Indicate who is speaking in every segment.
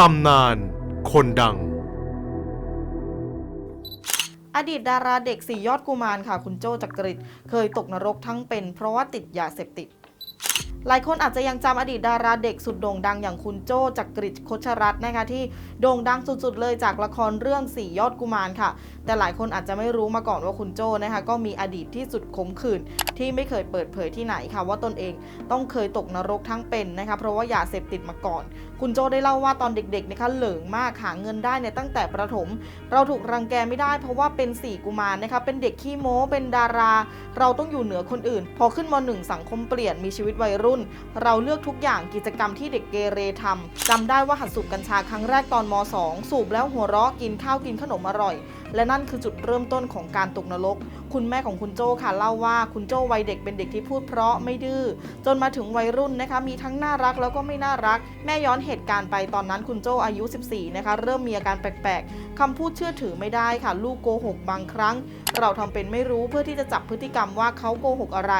Speaker 1: ตำนาน คนดัง
Speaker 2: อดีตดาราเด็กสี่ยอดกุมารค่ะ คุณโจจักริดเคยตกนรกทั้งเป็นเพราะว่าติดยาเสพติด หลายคนอาจจะยังจำอดีตดาราเด็กสุดโด่งดังอย่างคุณโจ้จักกริดโคชรัตน์นะคะที่โด่งดังสุดๆเลยจากละครเรื่องสี่ยอดกุมารค่ะ แต่หลายคนอาจจะไม่รู้มาก่อนว่าคุณโจ้นะคะก็มีอดีตที่สุดขมขื่นที่ไม่เคยเปิดเผยที่ไหนค่ะ ว่าตนเองต้องเคยตกนรกทั้งเป็นนะคะเพราะว่ายาเสพติดมาก่อน คุณโจ้ได้เล่าว่าตอนเด็กๆนะคะเหลิงมากหาเงินได้เนี่ยตั้งแต่ประถม เราถูกรังแกไม่ได้ เพราะว่าเป็นสี่กุมารนะคะเป็นเด็กขี้โม้เป็นดารา เราต้องอยู่เหนือคนอื่น พอขึ้นมหนึ่งสังคมเปลี่ยนมีชีวิตวัยรุ่นเราเลือกทุกอย่างกิจกรรมที่เด็กเกเรทำจำได้ว่าหัดสูบกัญชาครั้งแรกตอนม 2 สูบแล้วหัวเราะกินข้าวกินขนมอร่อย และนั่นคือจุดเริ่มต้นของการตกนรก คุณแม่ของคุณโจค่ะเล่าว่าคุณโจวัยเด็กเป็นเด็กที่พูดเพราะไม่ดื้อจนมาถึงวัยรุ่นนะคะ มีทั้งน่ารักแล้วก็ไม่น่ารัก แม่ย้อนเหตุการณ์ไปตอนนั้นคุณโจอายุ 14 นะคะ เริ่มมีอาการแปลกๆคำพูดเชื่อถือไม่ได้ค่ะ ลูกโกหกบางครั้ง เราทำเป็นไม่รู้เพื่อที่จะจับพฤติกรรมว่าเขาโกหกอะไร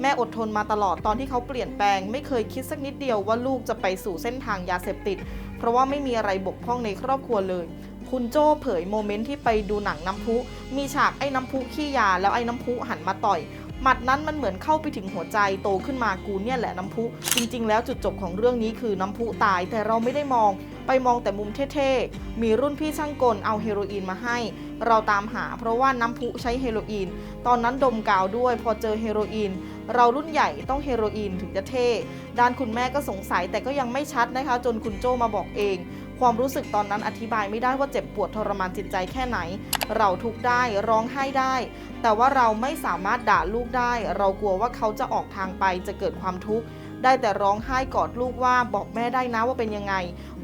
Speaker 2: แม่อดทนมาตลอดตอนที่เขาเปลี่ยนแปลง ไม่เคยคิดสักนิดเดียวว่าลูกจะไปสู่เส้นทางยาเสพติด เพราะว่าไม่มีอะไรบกพร่องในครอบครัวเลย คุณโจ้เผยโมเมนต์ที่ไปดูหนังน้ำพุ มีฉากไอ้น้ำพุขี้ยาแล้วไอ้น้ำพุหันมาต่อยหมัดนั้นมันเหมือนเข้าไปถึงหัวใจโตขึ้นมากูเนี่ยแหละน้ำพุ จริง ๆ แล้วจุดจบของเรื่องนี้คือน้ำพุตายแต่เราไม่ได้มอง ไปมองแต่มุมเท่ๆ มีรุ่นพี่ช่างกลเอาเฮโรอีนมาให้ เราตามหาเพราะว่าน้ำพุใช้เฮโรอีน ตอนนั้นดมกาวด้วยพอเจอเฮโรอีน เรารุ่นใหญ่ต้องเฮโรอีนถึงจะเท่ ด้านคุณแม่ก็สงสัยแต่ก็ยังไม่ชัดนะคะ จนคุณโจมาบอกเอง ความรู้สึกตอนนั้นอธิบายไม่ได้ว่าเจ็บปวดทรมานจิตใจแค่ไหน เราทุกข์ได้ร้องไห้ได้ แต่ว่าเราไม่สามารถด่าลูกได้ เรากลัวว่าเขาจะออกทางไปจะเกิดความทุกข์ได้แต่ร้องไห้กอดลูกว่าบอกแม่ได้นะว่าเป็นยังไง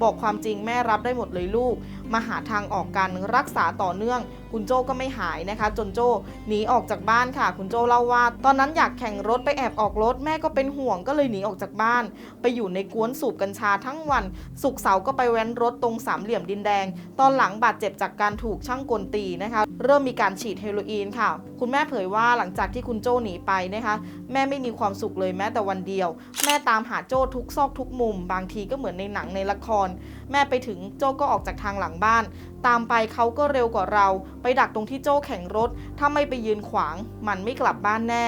Speaker 2: บอกความจริงแม่รับได้หมดเลยลูก มาหาทางออกกันรักษาต่อเนื่อง คุณโจก็ไม่หายนะคะ จนโจหนีออกจากบ้านค่ะ คุณโจเล่าว่า ตอนนั้นอยากแข่งรถไปแอบออกรถแม่ก็เป็นห่วงก็เลยหนีออกจากบ้าน ไปอยู่ในกวนสูบกัญชาทั้งวัน สุกเสาร์ก็ไปแว้นรถตรงสามเหลี่ยมดินแดง ตอนหลังบาดเจ็บจากการถูกช่างกลตีนะคะ เริ่มมีการฉีดเฮโรอีนค่ะ คุณแม่เผยว่าหลังจากที่คุณโจหนีไปนะคะ แม่ไม่มีความสุขเลยแม้แต่วันเดียว แม่ตามหาโจ้ทุกซอกทุกมุม บางทีก็เหมือนในหนังในละคร แม่ไปถึงโจ้ก็ออกจากทางหลังบ้าน ตามไปเขาก็เร็วกว่าเรา ไปดักตรงที่โจ้แข่งรถ ถ้าไม่ไปยืนขวาง มันไม่กลับบ้านแน่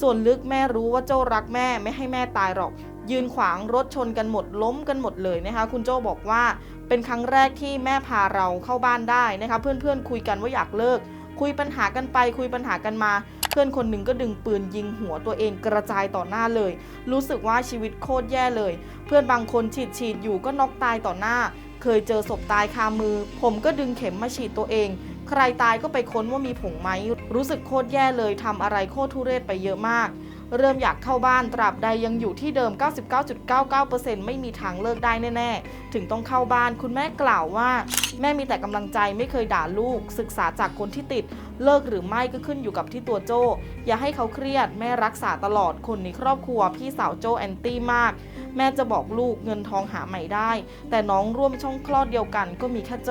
Speaker 2: ส่วนลึกแม่รู้ว่าโจ้รักแม่ไม่ให้แม่ตายหรอก ยืนขวางรถชนกันหมดล้มกันหมดเลยนะคะ คุณโจ้บอกว่า เป็นครั้งแรกที่แม่พาเราเข้าบ้านได้นะคะเพื่อนๆคุยกันว่าอยากเลิก คุยปัญหากันไปคุยปัญหากันมาเพื่อนคนหนึ่งก็ดึงปืนยิงหัวตัวเองกระจายต่อหน้าเลย รู้สึกว่าชีวิตโคตรแย่เลย เพื่อนบางคนฉีดฉีดอยู่ก็น็อกตายต่อหน้า เคยเจอศพตายคามือ ผมก็ดึงเข็มมาฉีดตัวเอง ใครตายก็ไปค้นว่ามีผงไหม รู้สึกโคตรแย่เลยทำอะไรโคตรทุเรศไปเยอะมาก เริ่มอยากเข้าบ้านตราบใดยังอยู่ที่เดิม 99.99%ไม่มีทางเลิกได้แน่ๆ ถึงต้องเข้าบ้านคุณแม่กล่าวว่า แม่มีแต่กำลังใจไม่เคยด่าลูก ศึกษาจากคนที่ติด เลิกหรือไม่ก็ขึ้นอยู่กับที่ตัวโจอย่าให้เขาเครียด แม่รักษาตลอดคนในครอบครัว พี่สาวโจแอนตี้มาก แม่จะบอกลูกเงินทองหาใหม่ได้ แต่น้องร่วมช่องคลอดเดียวกันก็มีแค่โจ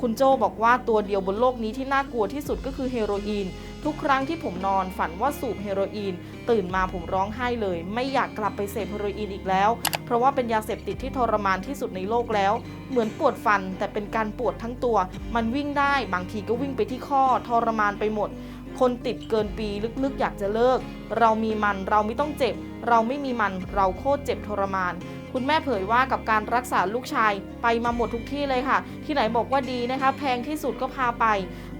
Speaker 2: คุณโจบอกว่าตัวเดียวบนโลกนี้ที่น่ากลัวที่สุดก็คือเฮโรอีน ทุกครั้งที่ผมนอนฝันว่าสูบเฮโรอีน ตื่นมาผมร้องไห้เลย ไม่อยากกลับไปเสพเฮโรอีนอีกแล้ว เพราะว่าเป็นยาเสพติดที่ทรมานที่สุดในโลกแล้ว เหมือนปวดฟันแต่เป็นการปวดทั้งตัว มันวิ่งได้บางทีก็วิ่งไปที่ข้อทรมานไปหมด คนติดเกินปีลึกๆ อยากจะเลิก เรามีมันเราไม่ต้องเจ็บ เราไม่มีมันเราโคตรเจ็บทรมาน คุณแม่เผยว่ากับการรักษาลูกชายไปมาหมดทุกที่เลยค่ะ ที่ไหนบอกว่าดีนะคะ แพงที่สุดก็พาไป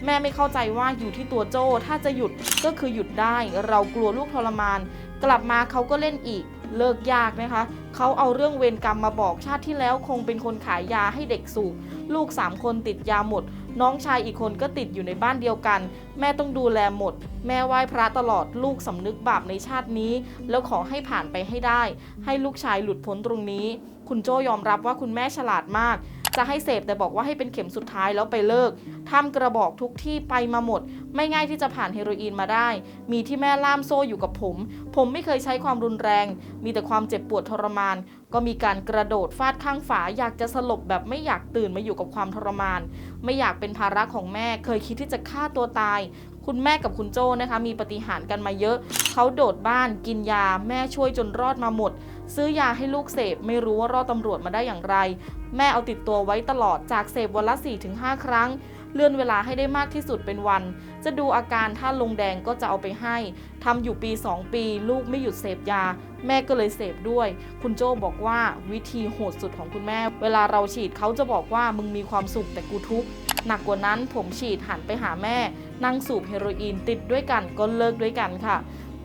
Speaker 2: แม่ไม่เข้าใจว่าอยู่ที่ตัวโจ้ถ้าจะหยุดก็คือหยุดได้ เรากลัวลูกทรมาน กลับมาเขาก็เล่นอีกเลิกยากนะคะ เขาเอาเรื่องเวรกรรมมาบอกชาติที่แล้วคงเป็นคนขายยาให้เด็กสูบลูกสามคนติดยาหมด น้องชายอีกคนก็ติดอยู่ในบ้านเดียวกัน แม่ต้องดูแลหมด แม่ไหว้พระตลอดลูกสำนึกบาปในชาตินี้ แล้วขอให้ผ่านไปให้ได้ ให้ลูกชายหลุดพ้นตรงนี้ คุณโจยอมรับว่าคุณแม่ฉลาดมาก จะให้เสพแต่บอกว่าให้เป็นเข็มสุดท้ายแล้วไปเลิกทำกระบอกทุกที่ไปมาหมด ไม่ง่ายที่จะผ่านเฮโรอีนมาได้ มีที่แม่ล่ามโซ่อยู่กับผม ผมไม่เคยใช้ความรุนแรง มีแต่ความเจ็บปวดทรมาน ก็มีการกระโดดฟาดข้างฝา อยากจะสลบแบบไม่อยากตื่นมาอยู่กับความทรมาน ไม่อยากเป็นภาระของแม่ เคยคิดที่จะฆ่าตัวตาย คุณแม่กับคุณโจ้นะคะ มีปฏิหารกันมาเยอะ เขาโดดบ้าน กินยา แม่ช่วยจนรอดมาหมด ซื้อยาให้ลูกเสพ ไม่รู้ว่ารอดตำรวจมาได้อย่างไร แม่เอาติดตัวไว้ตลอดจากเสพวันละ 4-5 ครั้ง เลื่อนเวลาให้ได้มากที่สุดเป็นวัน จะดูอาการถ้าลงแดงก็จะเอาไปให้ทำอยู่ปี 2 ปี ลูกไม่หยุดเสพยา แม่ก็เลยเสพด้วย คุณโจบอกว่าวิธีโหดสุดของคุณแม่ เวลาเราฉีดเขาจะบอกว่ามึงมีความสุขแต่กูทุกข์หนักกว่านั้นผมฉีดหันไปหาแม่ นั่งสูบเฮโรอีนติดด้วยกันก็เลิกด้วยกันค่ะ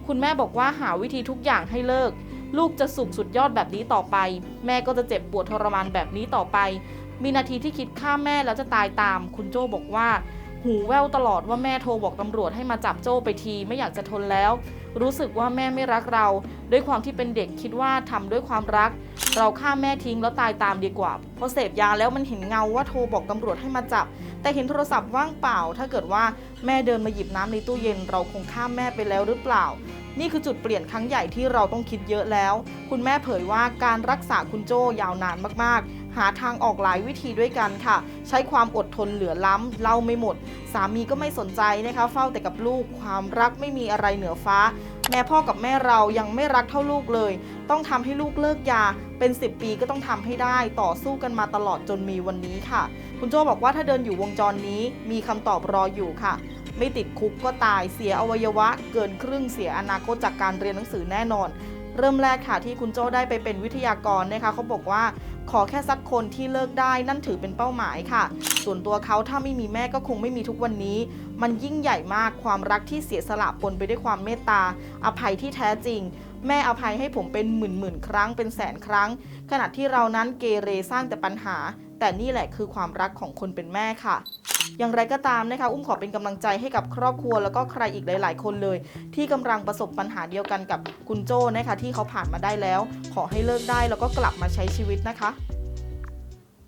Speaker 2: คุณแม่บอกว่าหาวิธีทุกอย่างให้เลิก ลูกจะสุขสุดยอดแบบนี้ต่อไป แม่ก็จะเจ็บปวดทรมานแบบนี้ต่อไป มีนาทีที่คิดฆ่าแม่แล้วจะตายตาม คุณโจบอกว่า หูแว่วตลอดว่าแม่โทรบอกตำรวจให้มาจับโจไปทีไม่อยากจะทนแล้ว รู้สึกว่าแม่ไม่รักเรา ด้วยความที่เป็นเด็กคิดว่าทำด้วยความรัก เราฆ่าแม่ทิ้งแล้วตายตามดีกว่าเพราะเสพยาแล้วมันเห็นเงาว่าโทรบอกตำรวจให้มาจับ แต่เห็นโทรศัพท์ว่างเปล่า ถ้าเกิดว่าแม่เดินมาหยิบน้ำในตู้เย็น เราคงฆ่ามแม่ไปแล้วหรือเปล่า นี่คือจุดเปลี่ยนครั้งใหญ่ที่เราต้องคิดเยอะแล้ว คุณแม่เผยว่าการรักษาคุณโจ้ยาวนานมากๆ หาทางออกหลายวิธีด้วยกันค่ะ ใช้ความอดทนเหลือล้ำเล่าไม่หมด สามีก็ไม่สนใจนะคะ เฝ้าแต่กับลูก ความรักไม่มีอะไรเหนือฟ้า แม่พ่อกับแม่เรายังไม่รักเท่าลูกเลย ต้องทำให้ลูกเลิกยา เป็น 10 ปีก็ต้องทำให้ได้ ต่อสู้กันมาตลอดจนมีวันนี้ค่ะ คุณโจบอกว่าถ้าเดินอยู่วงจรนี้มีคำตอบรออยู่ค่ะ ไม่ติดคุกก็ตายเสียอวัยวะ เกินครึ่งเสียอนาคตจากการเรียนหนังสือแน่นอน เริ่มแรกค่ะที่คุณโจได้ไปเป็นวิทยากรนะคะเขาบอกว่าขอแค่สักคนที่เลิกได้นั่นถือเป็นเป้าหมายค่ะ ส่วนตัวเขาถ้าไม่มีแม่ก็คงไม่มีทุกวันนี้ มันยิ่งใหญ่มากความรักที่เสียสละปนไปด้วยความเมตตา อภัยที่แท้จริง แม่อภัยให้ผมเป็นหมื่นหมื่นๆครั้งเป็นแสนครั้ง ขณะที่เรานั้นเกเรสร้างแต่ปัญหา แต่นี่แหละคือความรักของคนเป็นแม่ค่ะ อย่างไรก็ตามนะคะ อุ้มขอเป็นกำลังใจให้กับครอบครัวแล้วก็ใครอีกหลาย ๆ คนเลย ที่กำลังประสบปัญหาเดียวกันกับคุณโจ้นะคะที่เขาผ่านมาได้แล้ว ขอให้เลิกได้แล้วก็กลับมาใช้ชีวิตนะคะ